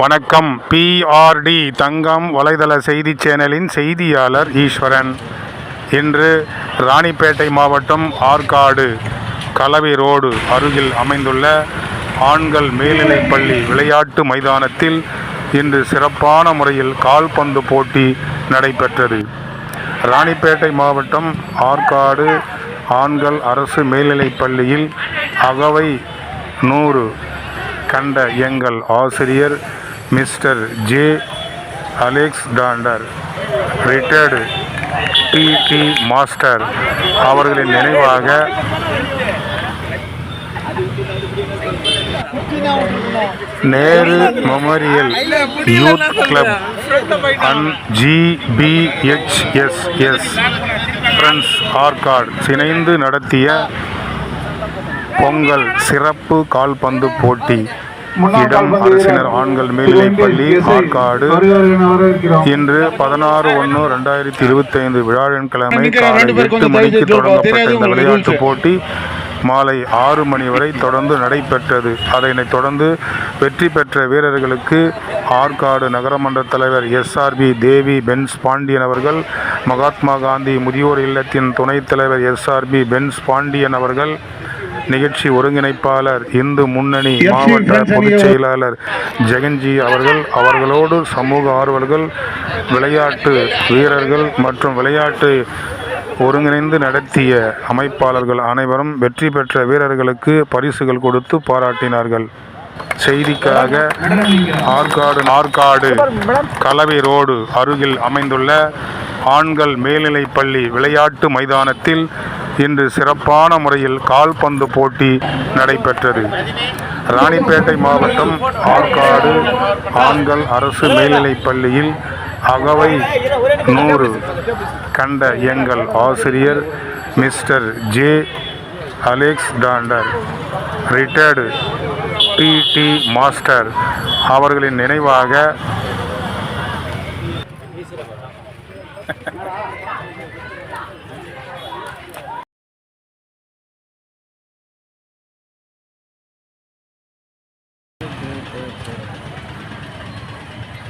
வணக்கம். பிஆர்டி தங்கம் வலைதள செய்தி சேனலின் செய்தியாளர் ஈஸ்வரன். இன்று ராணிப்பேட்டை மாவட்டம் ஆற்காடு கலவை ரோடு அருகில் அமைந்துள்ள ஆண்கள் மேல்நிலைப்பள்ளி விளையாட்டு மைதானத்தில் இன்று சிறப்பான முறையில் கால்பந்து போட்டி நடைபெற்றது. ராணிப்பேட்டை மாவட்டம் ஆற்காடு ஆண்கள் அரசு மேல்நிலைப்பள்ளியில் அகவை நூறு கண்ட எங்கள் ஆசிரியர் mister J Alexander retired DD master அவர்களின் நினைவாக Nehru memorial youth club and GBHSS friends Arcot இணைந்து நடத்திய பொங்கல் சிறப்பு கால்பந்து போட்டி. இடம் அரசினர் ஆண்கள் மேல்நிலைப்பள்ளி ஆற்காடு. இன்று பதினாறு ஒன்று ரெண்டாயிரத்தி இருபத்தி ஐந்து விழாவின்கிழமை காலை எட்டு மணிக்கு தொடங்கப்பட்ட இந்த விளையாட்டுப் போட்டி மாலை ஆறு மணி வரை தொடர்ந்து நடைபெற்றது. அதனைத் தொடர்ந்து வெற்றி பெற்ற வீரர்களுக்கு ஆற்காடு நகரமன்ற தலைவர் எஸ்ஆர்பி தேவி பென்ஸ் பாண்டியன் அவர்கள் மகாத்மா காந்தி முதியோர் இல்லத்தின் துணைத் தலைவர் எஸ்ஆர்பி பென்ஸ் பாண்டியன் அவர்கள் நிகழ்ச்சி ஒருங்கிணைப்பாளர் இந்து முன்னணி மாவட்ட பொதுச் செயலாளர் ஜெகன்ஜி அவர்கள் அவர்களோடு சமூக ஆர்வலர்கள் விளையாட்டு வீரர்கள் மற்றும் விளையாட்டு ஒருங்கிணைந்து நடத்திய அமைப்பாளர்கள் அனைவரும் வெற்றி பெற்ற வீரர்களுக்கு பரிசுகள் கொடுத்து பாராட்டினார்கள். செய்திக்காக ஆற்காடு ஆற்காடு கலவை ரோடு அருகில் அமைந்துள்ள ஆண்கள் மேல்நிலைப் பள்ளி விளையாட்டு மைதானத்தில் இன்று சிறப்பான முறையில் கால்பந்து போட்டி நடைபெற்றது. ராணிப்பேட்டை மாவட்டம் ஆற்காடு ஆண்கள் அரசு மேல்நிலைப் பள்ளியில் அகவை நூறு கண்ட எங்கள் ஆசிரியர் mister J Alexander retired PT master அவர்களின் நினைவாக